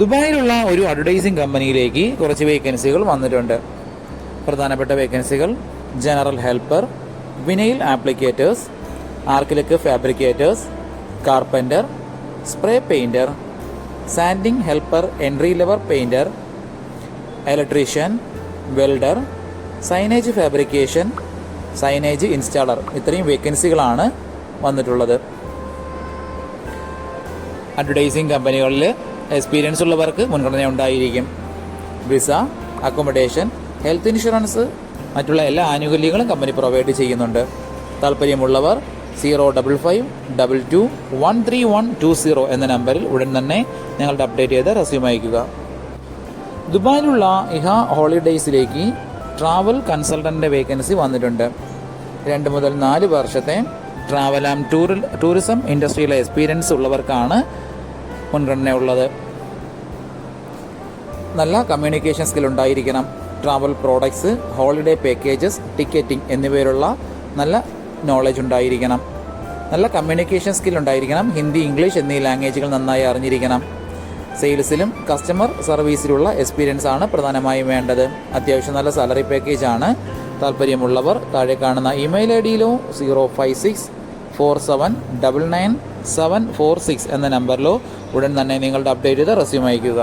ദുബായിലുള്ള ഒരു അഡ്വർടൈസിങ് കമ്പനിയിലേക്ക് കുറച്ച് വേക്കൻസികൾ വന്നിട്ടുണ്ട്. പ്രധാനപ്പെട്ട വേക്കൻസികൾ general helper vinyl applicators acrylic fabricators carpenter spray painter sanding helper entry level painter electrician welder signage fabrication signage installer ഇത്രയും വേക്കൻസികളാണ് വന്നിട്ടുള്ളത്. അഡ്വർടൈസിങ് കമ്പനികളിൽ എക്സ്പീരിയൻസ് ഉള്ളവർക്ക് മുൻഗണന ഉണ്ടായിരിക്കും. വിസ അക്കോമഡേഷൻ ഹെൽത്ത് ഇൻഷുറൻസ് മറ്റുള്ള എല്ലാ ആനുകൂല്യങ്ങളും കമ്പനി പ്രൊവൈഡ് ചെയ്യുന്നുണ്ട്. താല്പര്യമുള്ളവർ zero double five double two one three one two zero എന്ന നമ്പറിൽ ഉടൻ തന്നെ ഞങ്ങളുടെ അപ്ഡേറ്റ് ചെയ്ത റെസ്യൂം അയക്കുക ദുബായിലുള്ള ഇഹ ഹോളിഡേയ്സിലേക്ക് ട്രാവൽ കൺസൾട്ടന്റെ വേക്കൻസി വന്നിട്ടുണ്ട്. രണ്ട് മുതൽ നാല് വർഷത്തെ ട്രാവൽ ആൻഡ് ടൂറിൽ ടൂറിസം ഇൻഡസ്ട്രിയിലെ എക്സ്പീരിയൻസ് ഉള്ളവർക്കാണ് മുൻഗണന ഉള്ളത് നല്ല കമ്മ്യൂണിക്കേഷൻ സ്കിൽ ഉണ്ടായിരിക്കണം. Travel products holiday packages ticketing എന്നിവയിലുള്ള നല്ല നോളജ് ഉണ്ടായിരിക്കണം. നല്ല കമ്മ്യൂണിക്കേഷൻ സ്കിൽ ഉണ്ടായിരിക്കണം. ഹിന്ദി ഇംഗ്ലീഷ് എന്നീ ലാംഗ്വേജുകൾ നന്നായി അറിഞ്ഞിരിക്കണം. സെയിൽസിലും കസ്റ്റമർ സർവീസിലുള്ള എക്സ്പീരിയൻസ് ആണ് പ്രധാനമായും വേണ്ടത്. അത്യാവശ്യം നല്ല സാലറി പാക്കേജ് ആണ്. താല്പര്യമുള്ളവർ താഴെ കാണുന്ന email I ഡിയിലോ zero five six four seven double nine seven four six എന്ന നമ്പറിലോ ഉടൻ തന്നെ നിങ്ങളുടെ അപ്ഡേറ്റ് ചെയ്ത് റെസ്യൂം അയക്കുക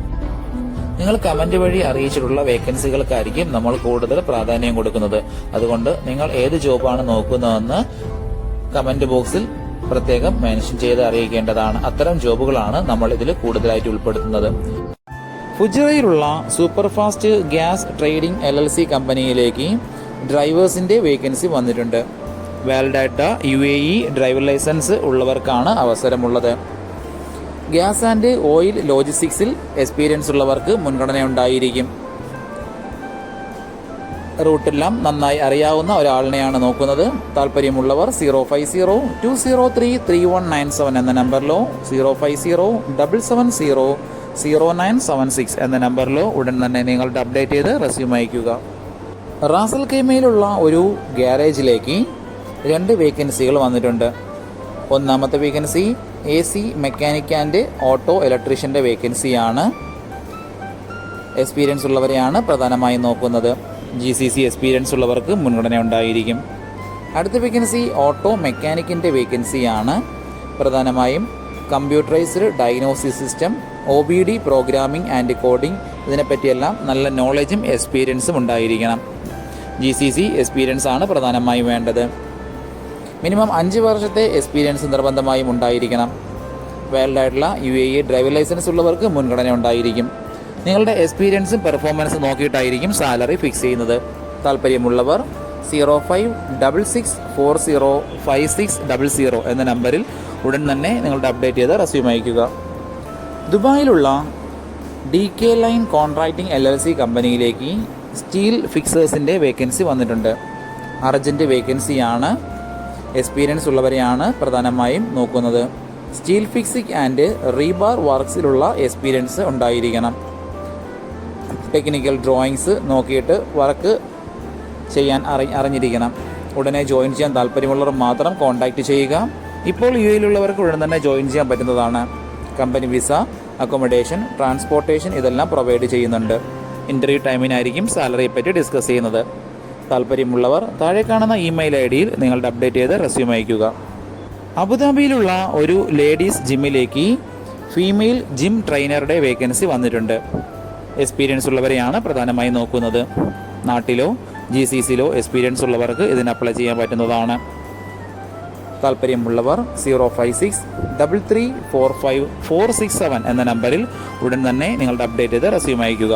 നിങ്ങൾ കമന്റ് വഴി അറിയിച്ചിട്ടുള്ള വേക്കൻസികൾക്കായിരിക്കും നമ്മൾ കൂടുതൽ പ്രാധാന്യം കൊടുക്കുന്നത്. അതുകൊണ്ട് നിങ്ങൾ ഏത് ജോബാണ് നോക്കുന്നതെന്ന് കമന്റ് ബോക്സിൽ പ്രത്യേകം മെൻഷൻ ചെയ്ത് അറിയിക്കേണ്ടതാണ്. അത്തരം ജോബുകളാണ് നമ്മൾ ഇതിൽ കൂടുതലായിട്ട് ഉൾപ്പെടുത്തുന്നത്. ഫുജറയിലുള്ള superfast gas trading L L C കമ്പനിയിലേക്ക് ഡ്രൈവേഴ്സിന്റെ വേക്കൻസി വന്നിട്ടുണ്ട്. വാലഡാറ്റ U A E driver license ഉള്ളവർക്കാണ് അവസരമുള്ളത്. ഗ്യാസ് ആൻഡ് ഓയിൽ ലോജിസ്റ്റിക്സിൽ എക്സ്പീരിയൻസ് ഉള്ളവർക്ക് മുൻഗണന ഉണ്ടായിരിക്കും റൂട്ടെല്ലാം നന്നായി അറിയാവുന്ന ഒരാളിനെയാണ് നോക്കുന്നത്. താല്പര്യമുള്ളവർ zero five zero two zero three three one nine seven എന്ന നമ്പറിലോ zero five zero double seven zero zero nine seven six എന്ന നമ്പറിലോ ഉടൻ തന്നെ നിങ്ങളുടെ അപ്ഡേറ്റ് ചെയ്ത് റെസ്യൂം അയക്കുക റാസൽ കെമയിലുള്ള ഒരു ഗ്യാരേജിലേക്ക് രണ്ട് വേക്കൻസികൾ വന്നിട്ടുണ്ട്. ഒന്നാമത്തെ vacancy A C mechanic and auto ഇലക്ട്രീഷ്യന്റെ വേക്കൻസിയാണ് എക്സ്പീരിയൻസ് ഉള്ളവരെയാണ് പ്രധാനമായും നോക്കുന്നത്. ജി സി സി എക്സ്പീരിയൻസ് ഉള്ളവർക്ക് മുൻഗണന ഉണ്ടായിരിക്കും. അടുത്ത വേക്കൻസി ഓട്ടോ മെക്കാനിക്കിന്റെ വേക്കൻസിയാണ് പ്രധാനമായും computerized diagnosis system O B D programming and coding ഇതിനെപ്പറ്റിയെല്ലാം നല്ല നോളജും എക്സ്പീരിയൻസും ഉണ്ടായിരിക്കണം. ജി സി സി എക്സ്പീരിയൻസ് ആണ് പ്രധാനമായും വേണ്ടത്. മിനിമം അഞ്ച് വർഷത്തെ എക്സ്പീരിയൻസ് നിർബന്ധമായും ഉണ്ടായിരിക്കണം. വാലിഡ് ആയിട്ടുള്ള U A E driving license ഉള്ളവർക്ക് മുൻഗണന ഉണ്ടായിരിക്കും. നിങ്ങളുടെ എക്സ്പീരിയൻസും പെർഫോമൻസും നോക്കിയിട്ടായിരിക്കും സാലറി ഫിക്സ് ചെയ്യുന്നത്. താല്പര്യമുള്ളവർ zero five double six four zero five six double zero എന്ന നമ്പറിൽ ഉടൻ തന്നെ നിങ്ങളുടെ അപ്ഡേറ്റ് ചെയ്ത് റെസ്യൂം അയക്കുക ദുബായിലുള്ള D K line contracting L L C കമ്പനിയിലേക്ക് സ്റ്റീൽ ഫിക്സേഴ്സിന്റെ വേക്കൻസി വന്നിട്ടുണ്ട്. അർജന്റ് വേക്കൻസിയാണ് എക്സ്പീരിയൻസ് ഉള്ളവരെയാണ് പ്രധാനമായും നോക്കുന്നത്. സ്റ്റീൽ ഫിക്സിംഗ് ആൻഡ് റീബാർ വർക്ക്സിലുള്ള എക്സ്പീരിയൻസ് ഉണ്ടായിരിക്കണം. ടെക്നിക്കൽ ഡ്രോയിങ്സ് നോക്കിയിട്ട് വർക്ക് ചെയ്യാൻ അറി അറിഞ്ഞിരിക്കണം. ഉടനെ ജോയിൻ ചെയ്യാൻ താല്പര്യമുള്ളവർ മാത്രം കോൺടാക്റ്റ് ചെയ്യുക. ഇപ്പോൾ യു എയിലുള്ളവർക്ക് ഉടൻ തന്നെ ജോയിൻ ചെയ്യാൻ പറ്റുന്നതാണ്. കമ്പനി വിസ അക്കോമഡേഷൻ ട്രാൻസ്പോർട്ടേഷൻ ഇതെല്ലാം പ്രൊവൈഡ് ചെയ്യുന്നുണ്ട്. ഇന്റർവ്യൂ ടൈമിനായിരിക്കും സാലറിയെ പറ്റി ഡിസ്കസ് ചെയ്യുന്നത്. താല്പര്യമുള്ളവർ താഴെ കാണുന്ന ഇമെയിൽ ഐ ഡിയിൽ നിങ്ങളുടെ അപ്ഡേറ്റ് ചെയ്ത് റെസ്യൂം അയയ്ക്കുക. അബുദാബിയിലുള്ള ഒരു ലേഡീസ് ജിമ്മിലേക്ക് ഫീമെയിൽ ജിം ട്രെയിനറുടെ വേക്കൻസി വന്നിട്ടുണ്ട്. എക്സ്പീരിയൻസ് ഉള്ളവരെയാണ് പ്രധാനമായും നോക്കുന്നത്. നാട്ടിലോ ജി സി സിയിലോ എക്സ്പീരിയൻസ് ഉള്ളവർക്ക് ഇതിന് അപ്ലൈ ചെയ്യാൻ പറ്റുന്നതാണ്. താല്പര്യമുള്ളവർ zero five six double three four five four six seven എന്ന നമ്പറിൽ ഉടൻ തന്നെ നിങ്ങളുടെ അപ്ഡേറ്റ് ചെയ്ത് റെസ്യൂം അയക്കുക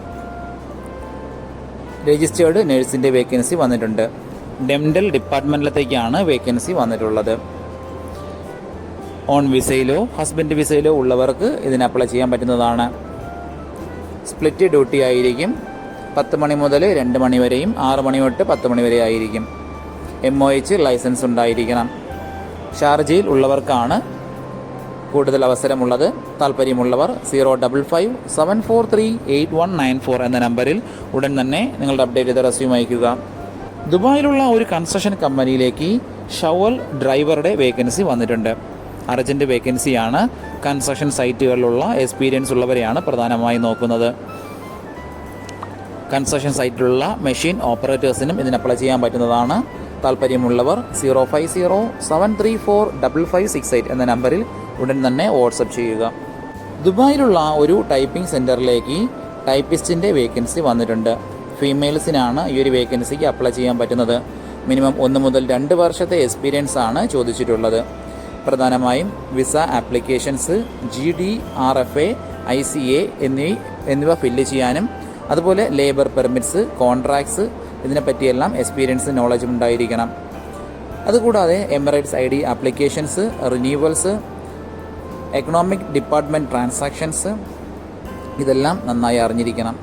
രജിസ്റ്റേർഡ് നഴ്സിന്റെ വേക്കൻസി വന്നിട്ടുണ്ട്. ഡെന്റൽ ഡിപ്പാർട്ട്മെന്റിലത്തേക്കാണ് വേക്കൻസി വന്നിട്ടുള്ളത്. ഓൺ വിസയിലോ ഹസ്ബൻഡ് വിസയിലോ ഉള്ളവർക്ക് ഇതിന് അപ്ലൈ ചെയ്യാൻ പറ്റുന്നതാണ്. സ്പ്ലിറ്റ് ഡ്യൂട്ടി ആയിരിക്കും. പത്ത് മണി മുതൽ രണ്ട് മണി വരെയും ആറ് മണി തൊട്ട് പത്ത് മണി വരെ ആയിരിക്കും. എം ഒ എച്ച് ലൈസൻസ് ഉണ്ടായിരിക്കണം. ഷാർജയിൽ ഉള്ളവർക്കാണ് കൂടുതൽ അവസരമുള്ളത് താല്പര്യമുള്ളവർ zero double five seven four three eight one nine four എന്ന നമ്പറിൽ ഉടൻ തന്നെ നിങ്ങളുടെ അപ്ഡേറ്റ് ചെയ്ത റെസ്യൂം അയക്കുക ദുബായിലുള്ള ഒരു കൺസ്ട്രക്ഷൻ കമ്പനിയിലേക്ക് ഷവൽ ഡ്രൈവറുടെ വേക്കൻസി വന്നിട്ടുണ്ട്. അർജന്റ് വേക്കൻസിയാണ് കൺസ്ട്രക്ഷൻ സൈറ്റുകളിലുള്ള എക്സ്പീരിയൻസ് ഉള്ളവരെയാണ് പ്രധാനമായി നോക്കുന്നത്. കൺസ്ട്രക്ഷൻ സൈറ്റിലുള്ള മെഷീൻ ഓപ്പറേറ്റേഴ്സിനും ഇതിന് അപ്ലൈ ചെയ്യാൻ പറ്റുന്നതാണ്. താല്പര്യമുള്ളവർ zero five zero seven three four double five six eight എന്ന നമ്പറിൽ ഉടൻ തന്നെ വാട്സപ്പ് ചെയ്യുക. ദുബായിലുള്ള ഒരു ടൈപ്പിംഗ് സെന്ററിലേക്ക് ടൈപ്പിസ്റ്റിന്റെ വേക്കൻസി വന്നിട്ടുണ്ട്. ഫീമെയിൽസിനാണ് ഈ ഒരു വേക്കൻസിക്ക് അപ്ലൈ ചെയ്യാൻ പറ്റുന്നത്. മിനിമം ഒന്ന് മുതൽ രണ്ട് വർഷത്തെ എക്സ്പീരിയൻസ് ആണ് ചോദിച്ചിട്ടുള്ളത്. പ്രധാനമായും visa applications G D R F A I C A എന്നീ എന്നിവ ഫില്ല് ചെയ്യാനും അതുപോലെ ലേബർ പെർമിറ്റ്സ് കോൺട്രാക്ട്സ് ഇതിനെപ്പറ്റിയെല്ലാം എക്സ്പീരിയൻസ് നോളജും ഉണ്ടായിരിക്കണം. അതുകൂടാതെ Emirates I D applications renewals economic department transactions ഇതെല്ലാം നന്നായി അറിഞ്ഞിരിക്കണം.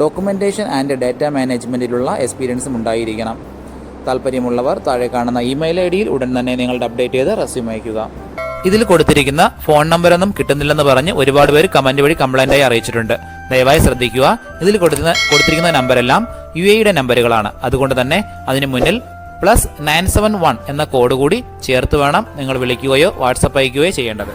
ഡോക്യുമെന്റേഷൻ ആൻഡ് ഡാറ്റ മാനേജ്മെന്റിലുള്ള എക്സ്പീരിയൻസും ഉണ്ടായിരിക്കണം. താല്പര്യമുള്ളവർ താഴെ കാണുന്ന ഇമെയിൽ ഐ ഡിയിൽ ഉടൻ തന്നെ നിങ്ങളുടെ അപ്ഡേറ്റ് ചെയ്ത് റെസ്യൂം അയക്കുക ഇതിൽ കൊടുത്തിരിക്കുന്ന ഫോൺ നമ്പറൊന്നും കിട്ടുന്നില്ലെന്ന് പറഞ്ഞ് ഒരുപാട് പേര് കമന്റ് വഴി കംപ്ലൈന്റായി അറിയിച്ചിട്ടുണ്ട്. ദയവായി ശ്രദ്ധിക്കുക. ഇതിൽ കൊടുക്കുന്ന കൊടുത്തിരിക്കുന്ന നമ്പരെല്ലാം യു എയുടെ നമ്പറുകളാണ് അതുകൊണ്ട് തന്നെ അതിന് മുന്നിൽ പ്ലസ് നയൻ സെവൻ വൺ എന്ന കോഡ് കൂടി ചേർത്ത് വേണം നിങ്ങൾ വിളിക്കുകയോ വാട്സപ്പ് അയക്കുകയോ ചെയ്യേണ്ടത്.